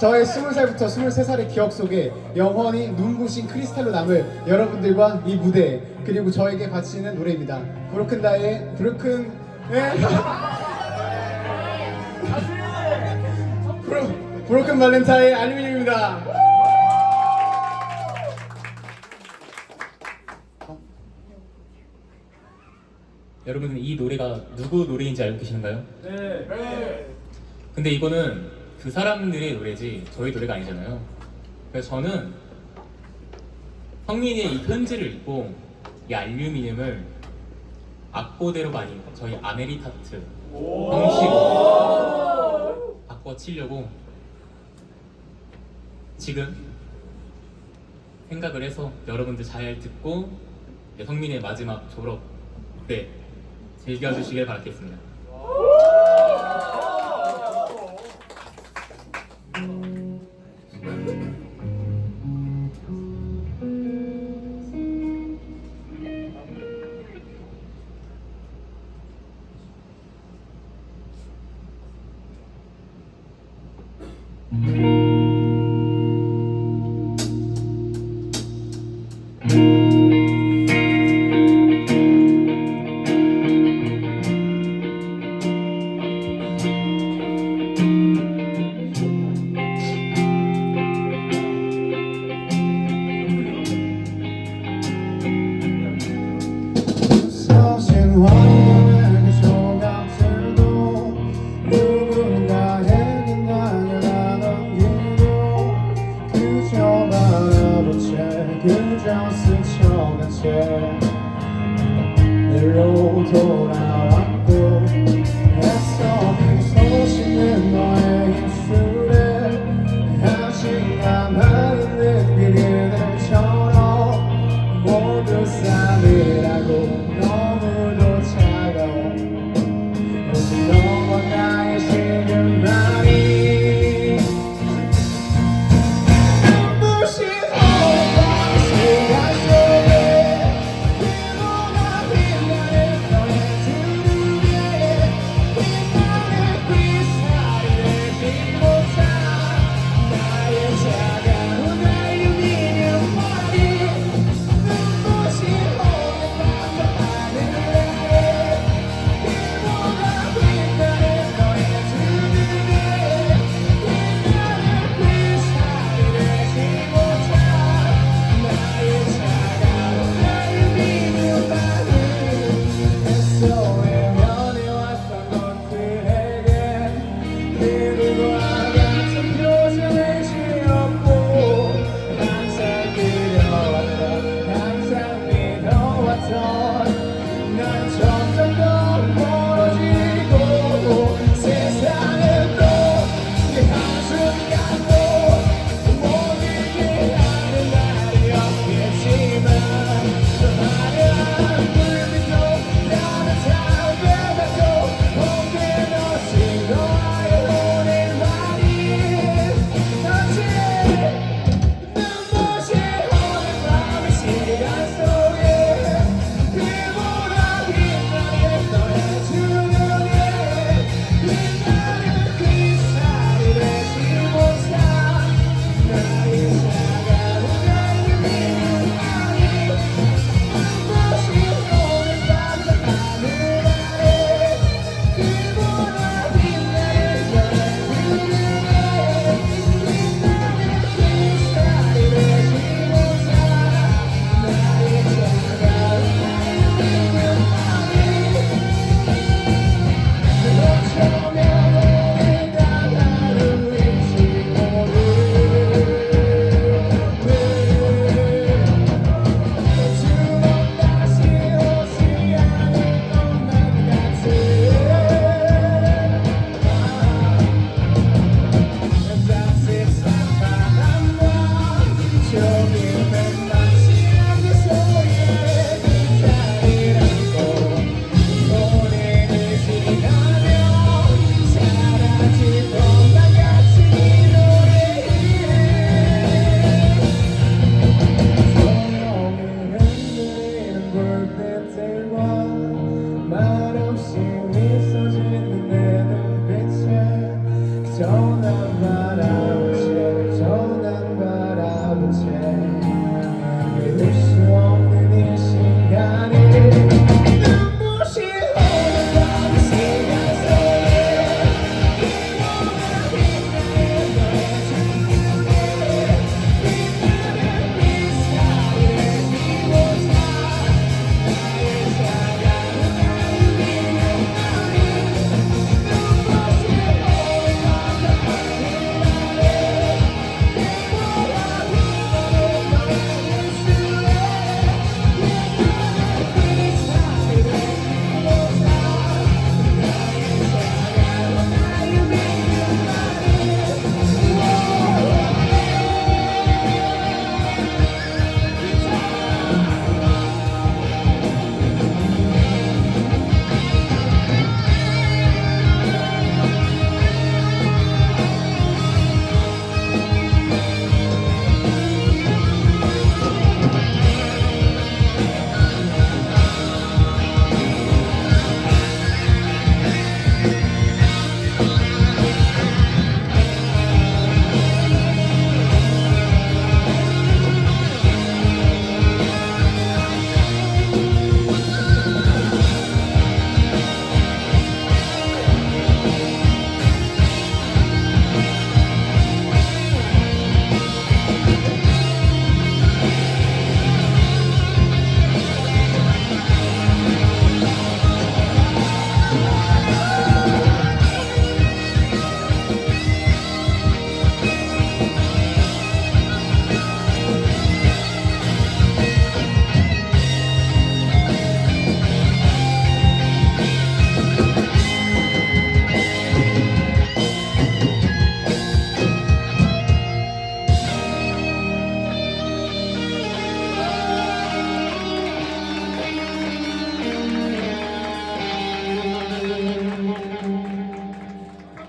저의 20살부터 23살의 기억 속에 영원히 눈부신 크리스탈로 남을 여러분들과 이 무대 그리고 저에게 바치는 노래입니다. 브로큰다의 브로큰 네? 브로, 브로큰 발렌타인 알루미늄입니다. 여러분은 이 노래가 누구 노래인지 알고 계시는가요? 네. 근데 이거는 그 사람들의 노래지 저희 노래가 아니잖아요. 그래서 저는 성민이의 이 편지를 읽고 이 알루미늄을 악보대로 많이 저희 아메리타트 형식으로 바꿔 치려고 지금 생각을 해서 여러분들 잘 듣고 성민의 마지막 졸업 때 즐겨주시길 바라겠습니다. 나로 돌아왔고 애써 미소시는 너의 입술에 아직 남아있는 그대처럼 모두 싸늘하고 너무도 차가워.